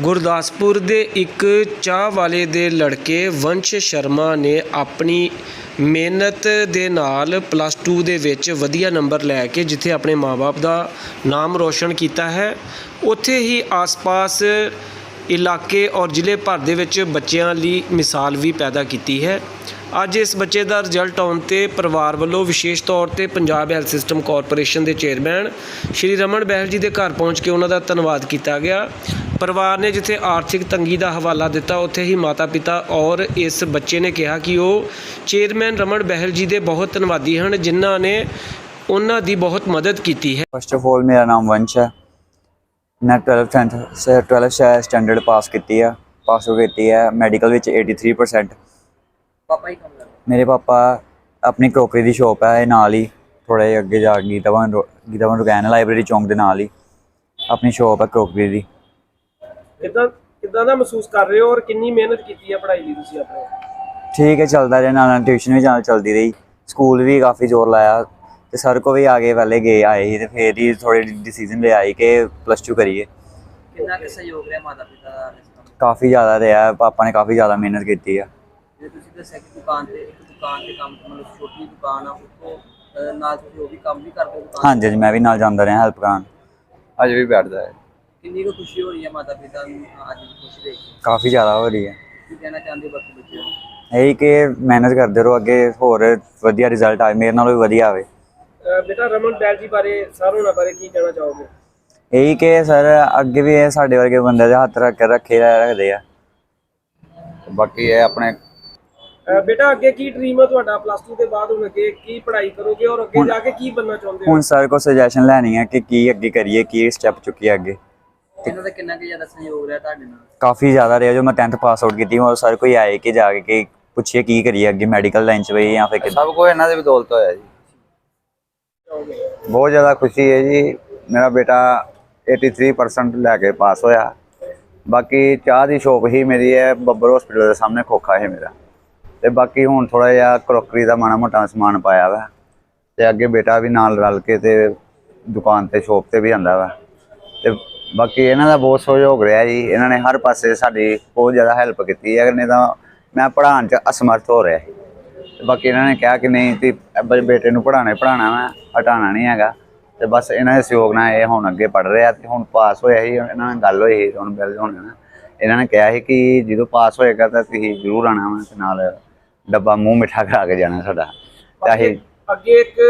ਗੁਰਦਾਸਪੁਰ ਦੇ ਇੱਕ ਚਾਹ ਵਾਲੇ ਦੇ ਲੜਕੇ ਵੰਸ਼ ਸ਼ਰਮਾ ਨੇ ਆਪਣੀ ਮਿਹਨਤ ਦੇ ਨਾਲ ਪਲੱਸ 2 ਦੇ ਵਿੱਚ ਵਧੀਆ ਨੰਬਰ ਲੈ ਕੇ ਜਿੱਥੇ ਆਪਣੇ ਮਾਪੇ ਦਾ ਨਾਮ ਰੋਸ਼ਨ ਕੀਤਾ ਹੈ, ਉੱਥੇ ਹੀ ਆਸ-ਪਾਸ ਇਲਾਕੇ ਔਰ ਜ਼ਿਲ੍ਹੇ ਭਰ ਦੇ ਵਿੱਚ ਬੱਚਿਆਂ ਲਈ ਮਿਸਾਲ ਵੀ ਪੈਦਾ ਕੀਤੀ ਹੈ। ਅੱਜ ਇਸ ਬੱਚੇ ਦਾ ਰਿਜ਼ਲਟ ਆਉਣ ਤੇ ਪਰਿਵਾਰ ਵੱਲੋਂ ਵਿਸ਼ੇਸ਼ ਤੌਰ ਤੇ ਪੰਜਾਬ ਹੈਲਥ ਸਿਸਟਮ ਕਾਰਪੋਰੇਸ਼ਨ ਦੇ ਚੇਅਰਮੈਨ ਸ਼੍ਰੀ ਰਮਨ ਬਹਿਲ ਜੀ ਦੇ ਘਰ ਪਹੁੰਚ ਕੇ ਉਹਨਾਂ ਦਾ ਧੰਨਵਾਦ ਕੀਤਾ ਗਿਆ। ਪਰਿਵਾਰ ਨੇ ਜਿੱਥੇ ਆਰਥਿਕ ਤੰਗੀ ਦਾ ਹਵਾਲਾ ਦਿੱਤਾ, ਉੱਥੇ ਹੀ ਮਾਤਾ-ਪਿਤਾ ਔਰ ਇਸ ਬੱਚੇ ਨੇ ਕਿਹਾ ਕਿ ਉਹ ਚੇਅਰਮੈਨ ਰਮਨ ਬਹਿਲ ਜੀ ਦੇ ਬਹੁਤ ਧੰਨਵਾਦੀ ਹਨ, ਜਿਨ੍ਹਾਂ ਨੇ ਉਹਨਾਂ ਦੀ ਬਹੁਤ ਮਦਦ ਕੀਤੀ ਹੈ। ਫਸਟ ਆਫ ਆਲ ਮੇਰਾ ਨਾਮ ਵੰਸ਼ ਹੈ। ਮੈਂ 12th 10th 12th ਸਟੈਂਡਰਡ ਪਾਸ ਕੀਤੀ ਆ। ਪਾਸ ਹੋ ਕੀਤੀ ਹੈ। ਮੈਡੀਕਲ ਵਿੱਚ 83% ਪਾਪਾ ਹੀ ਕੰਮ ਕਰਦੇ। ਮੇਰੇ ਪਾਪਾ ਆਪਣੀ ਕਰੋਕਰੀ ਦੀ ਸ਼ਾਪ ਹੈ ਇਹ ਨਾਲ ਹੀ ਥੋੜੇ ਜਿਹਾ ਅੱਗੇ ਜਾ ਕੇ ਗੀਤਾਵਨ ਰੋ- ਗੀਤਾਵਨ ਰੁਕੈਨ ਲਾਇਬ੍ਰੇਰੀ ਚੌਂਕ ਦੇ ਨਾਲ ਹੀ ਆਪਣੀ ਸ਼ਾਪ ਹੈ ਕਰੋਕਰੀ ਦੀ। ਕਿਦਾਂ ਕਿਦਾਂ ਦਾ ਮਹਿਸੂਸ ਕਰ ਰਹੇ ਹੋ ਔਰ ਕਿੰਨੀ ਮਿਹਨਤ ਕੀਤੀ ਹੈ ਪੜ੍ਹਾਈ ਲਈ ਤੁਸੀਂ ਆਪਣੇ? ਠੀਕ ਹੈ ਚੱਲਦਾ ਰਿਹਾ ਨਾਲ ਨਾਲ ਟਿਊਸ਼ਨ ਵੀ ਨਾਲ ਚੱਲਦੀ ਰਹੀ। ਸਕੂਲ ਵੀ ਕਾਫੀ ਜ਼ੋਰ ਲਾਇਆ ਤੇ ਸਰ ਕੋ ਵੀ ਆਗੇ ਪਹਿਲੇ ਗਏ ਆਏ ਸੀ ਤੇ ਫੇਰ ਹੀ ਥੋੜੇ ਡਿਸੀਜਨ ਲਿਆ ਸੀ ਕਿ ਪਲੱਸ 2 ਕਰੀਏ। ਕਿੰਨਾ ਕਿ ਸਹਿਯੋਗ ਰਿਹਾ ਮਾਤਾ ਪਿਤਾ ਦਾ ਇਸ ਕੰਮ ਕਾਫੀ ਜ਼ਿਆਦਾ ਰਿਹਾ ਪਾਪਾ ਨੇ ਕਾਫੀ ਜ਼ਿਆਦਾ ਮਿਹਨਤ ਕੀਤੀ ਆ। ਜੇ ਤੁਸੀਂ ਦੱਸਿਆ ਕਿ ਦੁਕਾਨ ਤੇ ਇੱਕ ਦੁਕਾਨ ਤੇ ਕੰਮ ਮਤਲਬ ਛੋਟੀ ਦੁਕਾਨ ਆ ਉੱਥੋਂ ਅਹ, ਨਾਲ ਤੁਸੀਂ ਉਹ ਵੀ ਕੰਮ ਵੀ ਕਰਦੇ ਹੋ ਦੁਕਾਨ ਹਾਂਜੀ ਜੀ ਮੈਂ ਵੀ ਨਾਲ ਜਾਂਦਾ ਰਿਹਾ ਹੈਲਪ ਕਰਾਉਣ ਅੱਜ ਵੀ ਬੈਠਦਾ ਹੈ। ਕਿੰਨੀ ਕੁ ਖੁਸ਼ੀ ਹੋ ਰਹੀ ਹੈ ਮਾਤਾ ਪਿਤਾ ਨੂੰ ਅੱਜ ਦੀ ਖੁਸ਼ੀ ਦੇਖ ਕੇ? ਕਾਫੀ ਜ਼ਿਆਦਾ ਹੋ ਰਹੀ ਹੈ। ਕੀ ਕਹਿਣਾ ਚਾਹੁੰਦੇ ਹੋ ਬਾਕੀ ਬੱਚਿਆਂ ਨੂੰ? ਇਹੀ ਕਿ ਮਿਹਨਤ ਕਰਦੇ ਰਹੋ ਅੱਗੇ ਹੋਰ ਵਧੀਆ ਰਿਜ਼ਲਟ ਆਏ ਮੇਰੇ ਨਾਲੋਂ ਵੀ ਵਧੀਆ ਆਵੇ। ਬੇਟਾ ਰਮਨ ਬਹਿਲ ਜੀ ਬਾਰੇ ਸਰ ਹੋਣਾ ਬਾਰੇ ਕੀ ਕਹਿਣਾ ਚਾਹੋਗੇ? ਇਹੀ ਕਿ ਸਰ ਅੱਗੇ ਵੀ ਇਹ ਸਾਡੇ ਵਰਗੇ ਬੰਦੇ ਦੇ ਹੱਥ ਰੱਖ ਕੇ ਰੱਖੇ ਰੱਖਦੇ ਆ। ਬਾਕੀ ਇਹ ਆਪਣੇ ਬੇਟਾ ਅੱਗੇ ਕੀ ਡ੍ਰੀਮ ਹੈ ਤੁਹਾਡਾ? ਪਲੱਸ 2 ਦੇ ਬਾਅਦ ਹੁਣ ਅੱਗੇ ਕੀ ਪੜ੍ਹਾਈ ਕਰੋਗੇ ਔਰ ਅੱਗੇ ਜਾ ਕੇ ਕੀ ਬਣਨਾ ਚਾਹੁੰਦੇ ਹੋ? ਹੁਣ ਸਰ ਕੋ ਸੁਜੈਸ਼ਨ ਲੈਣੀ ਹੈ ਕਿ ਕੀ ਅੱਗੇ ਕਰੀਏ ਕੀ ਸਟੈਪ ਚੁੱਕੀਏ ਅੱਗੇ। ਇਹਨਾਂ ਦਾ ਕਿੰਨਾ ਕੁ ਜ਼ਿਆਦਾ ਸਹਿਯੋਗ ਰਿਹਾ ਤੁਹਾਡੇ ਨਾਲ? ਕਾਫੀ ਜ਼ਿਆਦਾ ਰਿਹਾ ਜੋ ਮੈਂ 10th ਪਾਸ ਆਊਟ ਕੀਤੀ ਹੋਰ ਸਰ ਕੋਈ ਆਏ ਕਿ ਜਾ ਕੇ ਕਿ ਪੁੱਛੀਏ ਕੀ ਕਰੀਏ ਅੱਗੇ ਮੈਡੀਕਲ ਲਾਈਨ ਚ ਵੀ ਜਾਂ ਫਿਰ ਕਿੱਦਾਂ। ਸਭ ਕੁਝ ਇਹਨਾਂ ਦੇ ਬਦੌਲਤ ਹੋਇਆ ਜੀ। ਬਹੁਤ ਜ਼ਿਆਦਾ ਖੁਸ਼ੀ ਹੈ ਜੀ। ਮੇਰਾ ਬੇਟਾ 83% ਲੈ ਕੇ ਪਾਸ ਹੋਇਆ। ਬਾਕੀ ਚਾਹ ਦੀ ਸ਼ੋਪ ਹੀ ਮੇਰੀ ਹੈ ਬੱਬਰ ਹਸਪੀਟਲ ਦੇ ਸਾਹਮਣੇ ਖੋਖਾ ਹੈ ਮੇਰਾ। ਤੇ ਬਾਕੀ ਹੁਣ ਥੋੜਾ ਜਿਹਾ ਕਰੋਕਰੀ ਦਾ ਮਾੜਾ ਮੋਟਾ ਸਮਾਨ ਪਾਇਆ ਵਾ। ਤੇ ਅੱਗੇ ਬੇਟਾ ਵੀ ਨਾਲ ਰਲ ਕੇ ਤੇ ਦੁਕਾਨ ਤੇ, ਸ਼ੋਪ ਤੇ ਵੀ ਆਂਦਾ ਵਾ। ਤੇ ਬਾਕੀ ਇਹਨਾਂ ਦਾ ਬਹੁਤ ਸਹਿਯੋਗ ਰਿਹਾ ਜੀ। ਇਹਨਾਂ ਨੇ ਹਰ ਪਾਸੇ ਸਾਡੀ ਬਹੁਤ ਜ਼ਿਆਦਾ ਹੈਲਪ ਕੀਤੀ ਹੈ। ਨਹੀਂ ਤਾਂ ਮੈਂ ਪੜ੍ਹਾਉਣ ਚ ਅਸਮਰਥ ਹੋ ਰਿਹਾ ਸੀ। ਤੇ ਬਾਕੀ ਇਹਨਾਂ ਨੇ ਕਿਹਾ ਕਿ ਨਹੀਂ ਤੇ ਬੇਟੇ ਨੂੰ ਪੜ੍ਹਾਉਣਾ ਪੜ੍ਹਾਉਣਾ ਵਾ, ਹਟਾਉਣਾ ਨਹੀਂ ਹੈਗਾ। ਤੇ ਬਸ ਇਹਨਾਂ ਦੇ ਸਹਿਯੋਗ ਨਾਲ ਇਹ ਹੁਣ ਅੱਗੇ ਪੜ੍ਹ ਰਿਹਾ ਤੇ ਹੁਣ ਪਾਸ ਹੋਇਆ ਸੀ। ਇਹਨਾਂ ਨਾਲ ਗੱਲ ਹੋਈ ਸੀ, ਹੁਣ ਬਿਲ ਹੋਣੇ ਇਹਨਾਂ ਨੇ ਕਿਹਾ ਸੀ ਕਿ ਜਦੋਂ ਪਾਸ ਹੋਏਗਾ ਤਾਂ ਤੁਸੀਂ ਜ਼ਰੂਰ ਆਣਾ ਵਾ ਤੇ ਨਾਲ ਡੱਬਾ ਮੂੰਹ ਮਿੱਠਾ ਕਰਾ ਕੇ ਜਾਣਾ ਸਾਡਾ। ਤੇ ਅਸੀਂ ਅੱਗੇ ਇੱਕ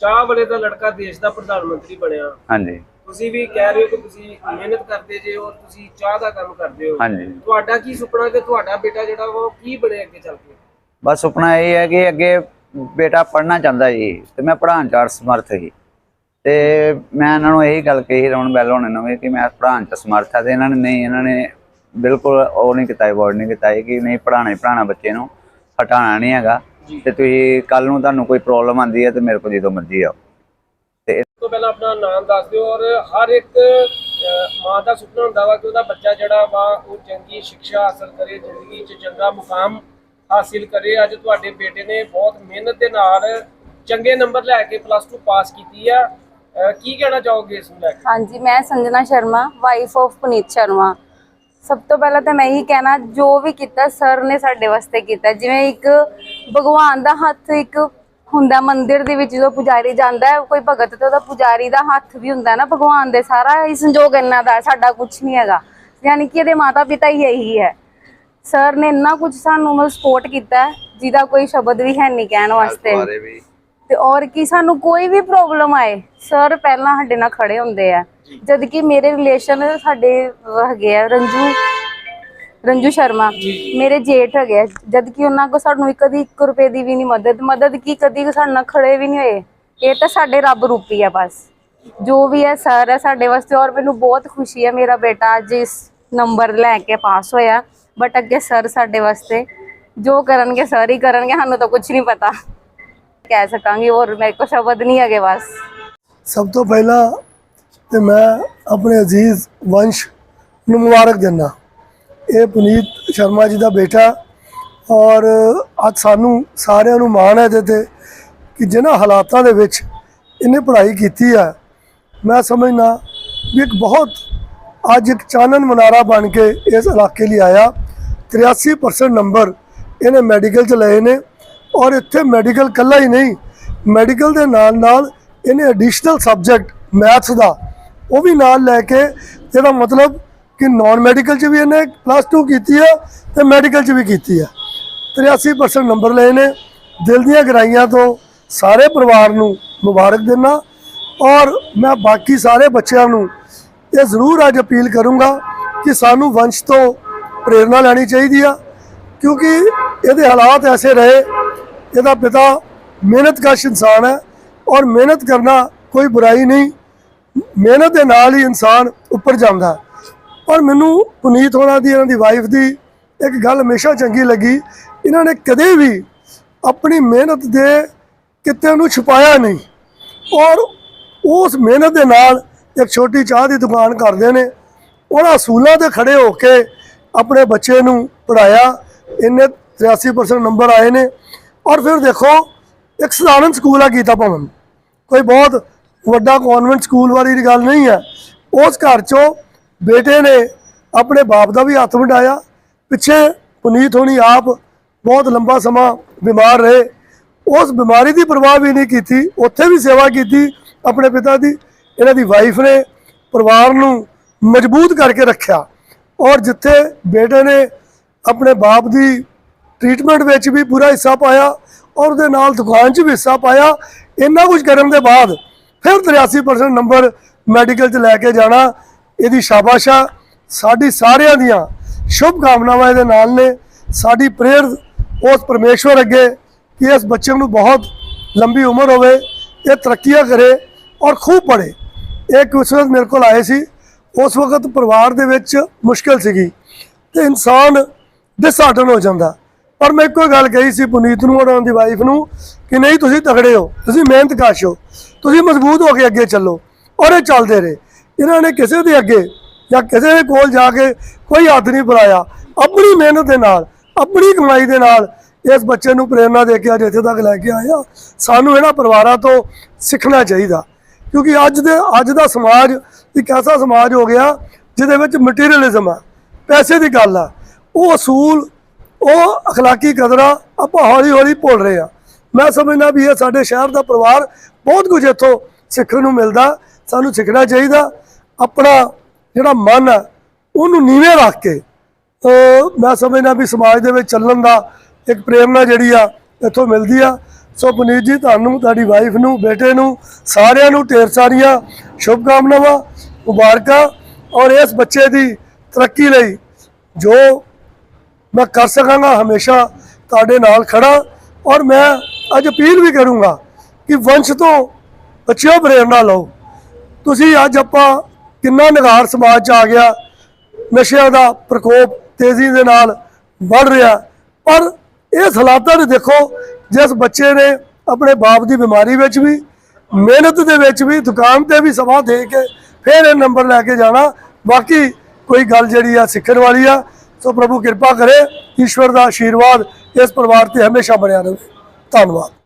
ਚਾਹ ਵਾਲੇ ਦਾ ਲੜਕਾ ਦੇਸ਼ ਦਾ ਪ੍ਰਧਾਨ ਮੰਤਰੀ ਬਣਿਆ। ਹਾਂਜੀ। ਤੁਸੀਂ ਵੀ ਕਹਿ ਰਹੇ ਹੋ ਕਿ ਤੁਸੀਂ ਮਿਹਨਤ ਕਰਦੇ ਜੇ ਔਰ ਤੁਸੀਂ ਚਾਹ ਦਾ ਕੰਮ ਕਰਦੇ ਹੋ। ਹਾਂਜੀ। ਤੁਹਾਡਾ ਕੀ ਸੁਪਨਾ ਕਿ ਤੁਹਾਡਾ ਬੇਟਾ ਜਿਹੜਾ ਉਹ ਕੀ ਬਣੇ ਅੱਗੇ ਚੱਲ ਕੇ? ਬਸ ਸੁਪਨਾ ਇਹ ਹੈ ਕਿ ਅੱਗੇ ਬੇਟਾ ਪੜ੍ਹਨਾ ਚਾਹੁੰਦਾ ਜੀ ਤੇ ਮੈਂ ਪੜ੍ਹਾਉਣ ਚ ਸਮਰਥ ਸੀ। ਤੇ ਮੈਂ ਇਹਨਾਂ ਨੂੰ ਇਹੀ ਗੱਲ ਕਹੀ ਰੌਣ ਬੈਲ ਹੋਣੇ ਨੂੰ ਕਿ ਮੈਂ ਪੜ੍ਹਾਉਣ ਚ ਸਮਰਥ ਹਾਂ ਤੇ ਇਹਨਾਂ ਨੇ ਨਹੀਂ ਇਹਨਾਂ ਨੇ ਬਿਲਕੁਲ ਉਹ ਨਹੀਂ ਕੀਤਾ ਅਵੋਇਡ ਨਹੀਂ ਕੀਤਾ ਕਿ ਨਹੀਂ ਪੜ੍ਹਾਉਣਾ ਹੀ ਪੜ੍ਹਾਉਣਾ ਬੱਚੇ ਨੂੰ ਹਟਾਉਣਾ ਨਹੀਂ ਹੈਗਾ। ਤੇ ਤੁਸੀਂ ਕੱਲ ਨੂੰ ਤੁਹਾਨੂੰ ਕੋਈ ਪ੍ਰੋਬਲਮ ਆਉਂਦੀ ਹੈ ਤੇ ਮੇਰੇ ਕੋਲ ਜਦੋਂ ਮਰਜ਼ੀ ਆਓ। ਸਭ ਤੋਂ ਪਹਿਲਾਂ ਆਪਣਾ ਨਾਮ ਦੱਸ ਦਿਓ ਔਰ ਹਰ ਇੱਕ ਮਾਂ ਦਾ ਸੁਪਨਾ ਹੁੰਦਾ ਵਾ ਕਿ ਉਹਦਾ ਬੱਚਾ ਜਿਹੜਾ ਵਾ ਉਹ ਚੰਗੀ ਸਿੱਖਿਆ ਹਾਸਲ ਕਰੇ ਜ਼ਿੰਦਗੀ 'ਚ ਚੰਗਾ ਮੁਕਾਮ ਹਾਸਿਲ ਕਰੇ। ਅੱਜ ਤੁਹਾਡੇ ਬੇਟੇ ਨੇ ਬਹੁਤ ਮਿਹਨਤ ਦੇ ਨਾਲ ਚੰਗੇ ਨੰਬਰ ਲੈ ਕੇ ਪਲੱਸ 2 ਪਾਸ ਕੀਤੀ ਆ। ਕੀ ਕਹਿਣਾ ਚਾਹੋਗੇ ਇਸ ਨੂੰ ਲੈ ਕੇ? ਹਾਂਜੀ ਮੈਂ ਸੰਜਨਾ ਸ਼ਰਮਾ ਵਾਈਫ ਆਫ ਪੁਨੀਤ ਸ਼ਰਮਾ। ਸਭ ਤੋਂ ਪਹਿਲਾਂ ਤਾਂ ਮੈਂ ਇਹੀ ਕਹਿਣਾ, ਜੋ ਵੀ ਕੀਤਾ, ਸਰ ਨੇ ਸਾਡੇ ਵਾਸਤੇ ਕੀਤਾ। ਜਿਵੇਂ ਇੱਕ ਭਗਵਾਨ ਦਾ ਹੱਥ ਇੱਕ ਹੁੰਦਾ, ਮੰਦਿਰ ਦੇ ਵਿੱਚ ਜਦੋਂ ਪੁਜਾਰੀ ਜਾਂਦਾ ਹੈ, ਕੋਈ ਭਗਤ ਤੇ ਉਹਦਾ ਪੁਜਾਰੀ ਦਾ ਹੱਥ ਵੀ ਹੁੰਦਾ ਨਾ, ਭਗਵਾਨ ਦੇ ਸਾਰਾ ਹੀ ਸੰਜੋਗ ਇਹਨਾਂ ਦਾ, ਸਾਡਾ ਕੁਝ ਨਹੀਂ ਹੈਗਾ। ਯਾਨੀ ਕਿ ਇਹਦੇ ਮਾਤਾ ਪਿਤਾ ਹੀ ਇਹੀ ਹੈ। ਸਰ ਨੇ ਇੰਨਾ ਕੁਝ ਸਾਨੂੰ ਮਤਲਬ ਸਪੋਰਟ ਕੀਤਾ, ਜਿਹਦਾ ਕੋਈ ਸ਼ਬਦ ਵੀ ਹੈ ਨਹੀਂ ਕਹਿਣ ਵਾਸਤੇ। ਤੇ ਔਰ ਕੀ ਸਾਨੂੰ ਕੋਈ ਵੀ ਪ੍ਰੋਬਲਮ ਆਏ ਸਰ ਪਹਿਲਾਂ ਸਾਡੇ ਨਾਲ ਖੜੇ ਹੁੰਦੇ ਆ। ਜਦ ਕਿ ਮੇਰੇ ਰਿਲੇਸ਼ਨ ਸਾਡੇ ਹੈਗੇ ਆ ਰੰਜੂ ਰੰਜੂ ਸ਼ਰਮਾ। ਮੇਰੇ ਜੇਠ ਹੈਗੇ ਆ। ਜਦ ਕਿ ਉਹਨਾਂ ਕੋ ਸਾਨੂੰ ਕਦੀ 1 ਰੁਪਏ ਦੀ ਵੀ ਨਹੀਂ ਮਦਦ ਮਦਦ ਕੀ ਕਦੀ ਸਾਡੇ ਨਾਲ ਖੜੇ ਵੀ ਨਹੀਂ ਹੋਏ। ਇਹ ਤਾਂ ਸਾਡੇ ਰੱਬ ਰੂਪੀ ਆ ਬਸ। ਜੋ ਵੀ ਹੈ ਸਰ ਹੈ ਸਾਡੇ ਵਾਸਤੇ। ਔਰ ਮੈਨੂੰ ਬਹੁਤ ਖੁਸ਼ੀ ਹੈ ਮੇਰਾ ਬੇਟਾ ਅੱਜ ਇਸ ਨੰਬਰ ਲੈ ਕੇ ਪਾਸ ਹੋਇਆ। ਬਟ ਅੱਗੇ ਸਰ ਸਾਡੇ ਵਾਸਤੇ। ਜੋ ਕਰਨਗੇ ਸਰ ਹੀ ਕਰਨਗੇ ਸਾਨੂੰ ਤਾਂ ਕੁਝ ਨਹੀਂ ਪਤਾ। ਕਹਿ ਸਕਾਂਗੀ ਔਰ ਮੇਰੇ ਕੋ ਸ਼ਬਦ ਨਹੀਂ ਹੈਗੇ ਬਸ। ਸਭ ਤੋਂ ਪਹਿਲਾਂ ਤੇ ਮੈਂ ਆਪਣੇ ਅਜ਼ੀਜ਼ ਵੰਸ਼ ਨੂੰ ਮੁਬਾਰਕ ਦਿੰਦਾ। ਇਹ ਪੁਨੀਤ ਸ਼ਰਮਾ ਜੀ ਦਾ ਬੇਟਾ ਔਰ ਅੱਜ ਸਾਨੂੰ ਸਾਰਿਆਂ ਨੂੰ ਮਾਣ ਹੈ ਇਹਦੇ ਤੇ ਕਿ ਜਿਨ੍ਹਾਂ ਹਾਲਾਤਾਂ ਦੇ ਵਿੱਚ ਇਹਨੇ ਪੜ੍ਹਾਈ ਕੀਤੀ ਹੈ। ਮੈਂ ਸਮਝਦਾ ਵੀ ਇੱਕ ਬਹੁਤ ਅੱਜ ਇੱਕ ਚਾਨਣ ਮਨਾਰਾ ਬਣ ਕੇ ਇਸ ਇਲਾਕੇ ਲਈ ਆਇਆ। 83% ਨੰਬਰ ਇਹਨੇ ਮੈਡੀਕਲ ਚ ਲਏ ਨੇ। ਔਰ ਇੱਥੇ ਮੈਡੀਕਲ ਕੱਲਾ ਹੀ ਨਹੀਂ ਮੈਡੀਕਲ ਦੇ ਨਾਲ ਨਾਲ ਇਹਨੇ ਐਡੀਸ਼ਨਲ ਸਬਜੈਕਟ ਮੈਥਸ ਦਾ, ਉਹ ਵੀ ਨਾਲ ਲੈ ਕੇ ਇਹਦਾ ਮਤਲਬ ਕਿ ਨਾਨ ਮੈਡੀਕਲ ਚ ਵੀ ਇਹਨੇ ਪਲੱਸ 2 ਕੀਤੀ ਆ ਤੇ ਮੈਡੀਕਲ ਚ ਵੀ ਕੀਤੀ ਹੈ 83% ਨੰਬਰ ਲਏ ਨੇ, ਦਿਲ ਦੀਆਂ ਗਹਿਰਾਈਆਂ ਤੋਂ ਸਾਰੇ ਪਰਿਵਾਰ ਨੂੰ ਮੁਬਾਰਕ ਦਿੰਦਾ ਔਰ ਮੈਂ ਬਾਕੀ ਸਾਰੇ ਬੱਚਿਆਂ ਨੂੰ ਇਹ ਜ਼ਰੂਰ ਅੱਜ ਅਪੀਲ ਕਰੂੰਗਾ ਕਿ ਸਾਨੂੰ ਵੰਸ਼ ਤੋਂ ਪ੍ਰੇਰਣਾ ਲੈਣੀ ਚਾਹੀਦੀ ਆ, ਕਿਉਂਕਿ ਇਹਦੇ ਹਾਲਾਤ ਐਸੇ ਰਹੇ ਇਹਦਾ ਪਿਤਾ ਮਿਹਨਤਕਸ਼ ਇਨਸਾਨ ਹੈ ਔਰ ਮਿਹਨਤ ਕਰਨਾ ਕੋਈ ਬੁਰਾਈ ਨਹੀਂ। ਮਿਹਨਤ ਦੇ ਨਾਲ ਹੀ ਇਨਸਾਨ ਉੱਪਰ ਜਾਂਦਾ ਔਰ ਮੈਨੂੰ ਪੁਨੀਤ ਹੋਣਾ ਦੀ, ਇਹਨਾਂ ਦੀ ਵਾਈਫ ਦੀ ਇੱਕ ਗੱਲ ਹਮੇਸ਼ਾ ਚੰਗੀ ਲੱਗੀ। ਇਹਨਾਂ ਨੇ ਕਦੇ ਵੀ ਆਪਣੀ ਮਿਹਨਤ ਦੇ ਕਿਤੇ ਨੂੰ ਛੁਪਾਇਆ ਨਹੀਂ। ਔਰ ਉਸ ਮਿਹਨਤ ਦੇ ਨਾਲ ਇੱਕ ਛੋਟੀ ਚਾਹ ਦੀ ਦੁਕਾਨ ਕਰਦੇ ਨੇ। ਉਹਨਾਂ ਅਸੂਲਾਂ ਤੇ ਖੜੇ ਹੋ ਕੇ ਆਪਣੇ ਬੱਚੇ ਨੂੰ ਪੜਾਇਆ ਇਹਨੇ 83% ਨੰਬਰ ਆਏ ਨੇ। ਔਰ ਫਿਰ ਦੇਖੋ, ਇੱਕ ਸਧਾਰਨ ਸਕੂਲ ਆ ਗੀਤਾ ਭਵਨ। ਕੋਈ ਬਹੁਤ ਵੱਡਾ ਕਨਵੈਂਟ ਸਕੂਲ ਵਾਲੀ ਦੀ ਗੱਲ ਨਹੀਂ ਹੈ। ਉਸ ਘਰ ਚੋਂ ਬੇਟੇ ਨੇ ਆਪਣੇ ਬਾਪ ਦਾ ਵੀ ਹੱਥ ਵੰਡਾਇਆ। ਪਿੱਛੇ ਪੁਨੀਤ ਹੋਣੀ ਆਪ ਬਹੁਤ ਲੰਬਾ ਸਮਾਂ ਬਿਮਾਰ ਰਹੇ। ਉਸ ਬਿਮਾਰੀ ਦੀ ਪਰਵਾਹ ਵੀ ਨਹੀਂ ਕੀਤੀ। ਉੱਥੇ ਵੀ ਸੇਵਾ ਕੀਤੀ ਆਪਣੇ ਪਿਤਾ ਦੀ। ਇਹਨਾਂ ਦੀ ਵਾਈਫ ਨੇ ਪਰਿਵਾਰ ਨੂੰ ਮਜ਼ਬੂਤ ਕਰਕੇ ਰੱਖਿਆ। ਔਰ ਜਿੱਥੇ ਬੇਟੇ ਨੇ ਆਪਣੇ ਬਾਪ ਦੀ ਟ੍ਰੀਟਮੈਂਟ ਵਿੱਚ ਵੀ ਪੂਰਾ ਹਿੱਸਾ ਪਾਇਆ ਔਰ ਉਹਦੇ ਨਾਲ ਦੁਕਾਨ 'ਚ ਵੀ ਹਿੱਸਾ ਪਾਇਆ। ਇੰਨਾ ਕੁਝ ਕਰਨ ਦੇ ਬਾਅਦ ਫਿਰ 83% ਨੰਬਰ ਮੈਡੀਕਲ 'ਚ ਲੈ ਕੇ ਜਾਣਾ, ਇਹਦੀ ਸ਼ਾਬਾਸ਼ ਸਾਡੀ ਸਾਰਿਆਂ ਦੀਆਂ ਸ਼ੁਭ ਕਾਮਨਾਵਾਂ ਇਹਦੇ ਨਾਲ ਨੇ। ਸਾਡੀ ਪ੍ਰੇਅਰ ਉਸ ਪਰਮੇਸ਼ਵਰ ਅੱਗੇ ਕਿ ਇਸ ਬੱਚੇ ਨੂੰ ਬਹੁਤ ਲੰਬੀ ਉਮਰ ਹੋਵੇ, ਇਹ ਤਰੱਕੀਆਂ ਕਰੇ ਔਰ ਖੂਬ ਪੜ੍ਹੇ। ਇੱਕ ਉਸ ਮੇਰੇ ਕੋਲ ਆਏ ਸੀ। ਉਸ ਵਕਤ ਪਰਿਵਾਰ ਦੇ ਵਿੱਚ ਮੁਸ਼ਕਲ ਸੀਗੀ ਤੇ ਇਨਸਾਨ ਡਿਸਹਾਰਟਨ ਹੋ ਜਾਂਦਾ। ਪਰ ਮੈਂ ਇੱਕੋ ਗੱਲ ਕਹੀ ਸੀ ਪੁਨੀਤ ਨੂੰ ਔਰ ਉਹਨਾਂ ਦੀ ਵਾਈਫ ਨੂੰ ਕਿ ਨਹੀਂ, ਤੁਸੀਂ ਤਗੜੇ ਹੋ, ਤੁਸੀਂ ਮਿਹਨਤ ਕਾਸ਼ ਹੋ, ਤੁਸੀਂ ਮਜ਼ਬੂਤ ਹੋ ਕੇ ਅੱਗੇ ਚੱਲੋ ਔਰ ਇਹ ਚੱਲਦੇ ਰਹੇ। ਇਹਨਾਂ ਨੇ ਕਿਸੇ ਦੇ ਅੱਗੇ ਜਾਂ ਕਿਸੇ ਦੇ ਕੋਲ ਜਾ ਕੇ ਕੋਈ ਹੱਥ ਨਹੀਂ ਬੁਲਾਇਆ ਆਪਣੀ ਮਿਹਨਤ ਦੇ ਨਾਲ, ਆਪਣੀ ਕਮਾਈ ਦੇ ਨਾਲ ਇਸ ਬੱਚੇ ਨੂੰ ਪ੍ਰੇਰਣਾ ਦੇ ਕੇ ਅੱਜ ਇੱਥੇ ਤੱਕ ਲੈ ਕੇ ਆਇਆ ਸਾਨੂੰ ਇਹਨਾਂ ਪਰਿਵਾਰਾਂ ਤੋਂ ਸਿੱਖਣਾ ਚਾਹੀਦਾ। ਕਿਉਂਕਿ ਅੱਜ ਦੇ, ਅੱਜ ਦਾ ਸਮਾਜ ਇੱਕ ਐਸਾ ਸਮਾਜ ਹੋ ਗਿਆ ਜਿਹਦੇ ਵਿੱਚ ਮਟੀਰੀਅਲਿਜ਼ਮ ਆ, ਪੈਸੇ ਦੀ ਗੱਲ ਆ। ਉਹ ਅਸੂਲ ਉਹ اخلاقی ਕਦਰਾਂ ਆਪਾਂ ਹੌਲੀ ਹੌਲੀ ਭੁੱਲ ਰਹੇ ਆ ਮੈਂ ਸਮਝਦਾ ਵੀ ਇਹ ਸਾਡੇ ਸ਼ਹਿਰ ਦਾ ਪਰਿਵਾਰ ਬਹੁਤ ਕੁਝ ਇੱਥੋਂ ਸਿੱਖਣ ਨੂੰ ਮਿਲਦਾ ਸਾਨੂੰ ਸਿੱਖਣਾ ਚਾਹੀਦਾ ਆਪਣਾ ਜਿਹੜਾ ਮਨ ਹੈ ਉਹਨੂੰ ਨੀਵੇਂ ਰੱਖ ਕੇ ਅਹ ਮੈਂ ਸਮਝਦਾ ਵੀ ਸਮਾਜ ਦੇ ਵਿੱਚ ਚੱਲਣ ਦਾ ਇੱਕ ਪ੍ਰੇਰਣਾ ਜਿਹੜੀ ਆ ਇੱਥੋਂ ਮਿਲਦੀ ਆ ਸੋ ਪੁਨੀਤ ਜੀ ਤੁਹਾਨੂੰ ਤੁਹਾਡੀ ਵਾਈਫ ਨੂੰ ਬੇਟੇ ਨੂੰ ਸਾਰਿਆਂ ਨੂੰ ਢੇਰ ਸਾਰੀਆਂ ਸ਼ੁਭ ਕਾਮਨਾਵਾਂ ਮੁਬਾਰਕਾਂ ਔਰ ਇਸ ਬੱਚੇ ਦੀ ਤਰੱਕੀ ਲਈ ਜੋ ਮੈਂ ਕਰ ਸਕਾਂਗਾ, ਹਮੇਸ਼ਾ ਤੁਹਾਡੇ ਨਾਲ ਖੜਾ ਔਰ ਮੈਂ ਅੱਜ ਅਪੀਲ ਵੀ ਕਰੂੰਗਾ ਕਿ ਵੰਸ਼ ਤੋਂ ਬੱਚਿਓ, ਪ੍ਰੇਰਣਾ ਲਓ। ਤੁਸੀਂ ਅੱਜ ਆਪਾਂ ਕਿੰਨਾ ਨਿਗਾਰ ਸਮਾਜ ਚ ਆ ਗਿਆ, ਨਸ਼ਿਆਂ ਦਾ ਪ੍ਰਕੋਪ ਤੇਜ਼ੀ ਦੇ ਨਾਲ ਵੱਧ ਰਿਹਾ ਪਰ ਇਹ ਹਾਲਾਤਾਂ ਨੂੰ ਦੇਖੋ, ਜਿਸ ਬੱਚੇ ਨੇ ਆਪਣੇ ਬਾਪ ਦੀ ਬਿਮਾਰੀ ਵਿੱਚ ਵੀ, ਮਿਹਨਤ ਦੇ ਵਿੱਚ ਵੀ, ਦੁਕਾਨ ਤੇ ਵੀ ਸਮਾਂ ਦੇ ਕੇ ਫਿਰ ਇਹ ਨੰਬਰ ਲੈ ਕੇ ਜਾਣਾ, ਬਾਕੀ ਕੋਈ ਗੱਲ ਜਿਹੜੀ ਆ ਸਿੱਖਣ ਵਾਲੀ ਆ ਸੋ ਪ੍ਰਭੂ ਕਿਰਪਾ ਕਰੇ ਈਸ਼ਵਰ ਦਾ ਆਸ਼ੀਰਵਾਦ ਇਸ ਪਰਿਵਾਰ ਤੇ ਹਮੇਸ਼ਾ ਬਣਿਆ ਰਹੇ। ਧੰਨਵਾਦ।